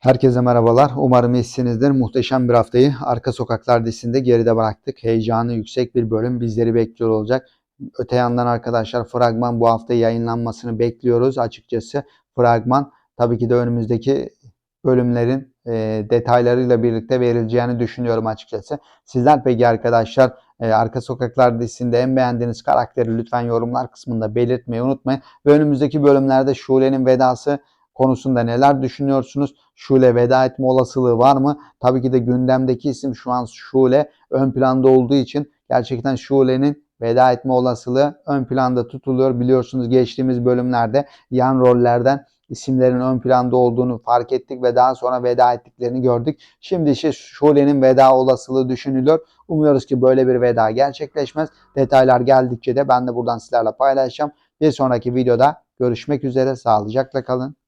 Herkese merhabalar. Umarım iyisinizdir. Muhteşem bir haftayı Arka Sokaklar dizisinde geride bıraktık. Heyecanı yüksek bir bölüm bizleri bekliyor olacak. Öte yandan arkadaşlar fragman bu hafta yayınlanmasını bekliyoruz açıkçası. Fragman tabii ki de önümüzdeki bölümlerin e, detaylarıyla birlikte verileceğini düşünüyorum açıkçası. Sizler peki arkadaşlar e, Arka Sokaklar dizisinde en beğendiğiniz karakteri lütfen yorumlar kısmında belirtmeyi unutmayın. Ve önümüzdeki bölümlerde Şule'nin vedası konusunda neler düşünüyorsunuz? Şule veda etme olasılığı var mı? Tabii ki de gündemdeki isim şu an Şule ön planda olduğu için gerçekten Şule'nin veda etme olasılığı ön planda tutuluyor. Biliyorsunuz geçtiğimiz bölümlerde yan rollerden isimlerin ön planda olduğunu fark ettik ve daha sonra veda ettiklerini gördük. Şimdi ise Şule'nin veda olasılığı düşünülüyor. Umuyoruz ki böyle bir veda gerçekleşmez. Detaylar geldikçe de ben de buradan sizlerle paylaşacağım. Bir sonraki videoda görüşmek üzere. Sağlıcakla kalın.